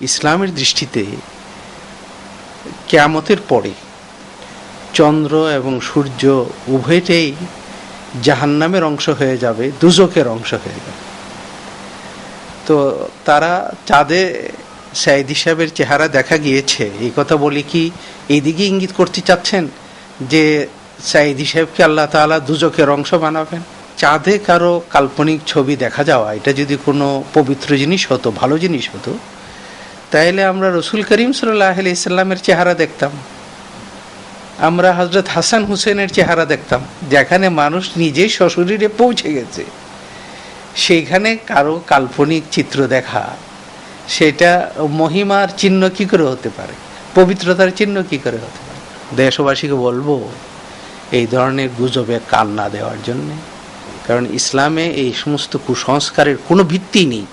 ইসলামের দৃষ্টিতে কেয়ামতের পরে চন্দ্র এবং সূর্য উভয়টাই জাহান্নামের অংশ হয়ে যাবে, দুজকের অংশ হয়ে যাবে। তো তারা চাঁদে সাইদ সাহেবের চেহারা দেখা গিয়েছে। এই কথা বলি কি এইদিকে ইঙ্গিত করতে চাচ্ছেন যে সাইদ সাহেবকে আল্লাহ তাআলা দুজকের অংশ বানাবেন? চাঁদে কারও কাল্পনিক ছবি দেখা যাওয়া, এটা যদি কোনো পবিত্র জিনিস হতো, ভালো জিনিস হতো তাইলে আমরা রসুল করিম সাল্লাহ ইসলামের চেহারা দেখতাম। আমরা হজরত হাসান হুসেনের চেহারা দেখতাম, যেখানে মানুষ নিজেই শ্বশুরিরে পৌঁছে গেছে। সেইখানে কারও কাল্পনিক চিত্র দেখা, সেটা মহিমার চিহ্ন কি করে হতে পারে? পবিত্রতার চিহ্ন কি করে হতে পারে? দেশবাসীকে বলব, এই ধরনের গুজবে কান না দেওয়ার জন্যে। কারণ ইসলামে এই সমস্ত কুসংস্কারের কোনো ভিত্তি নেই।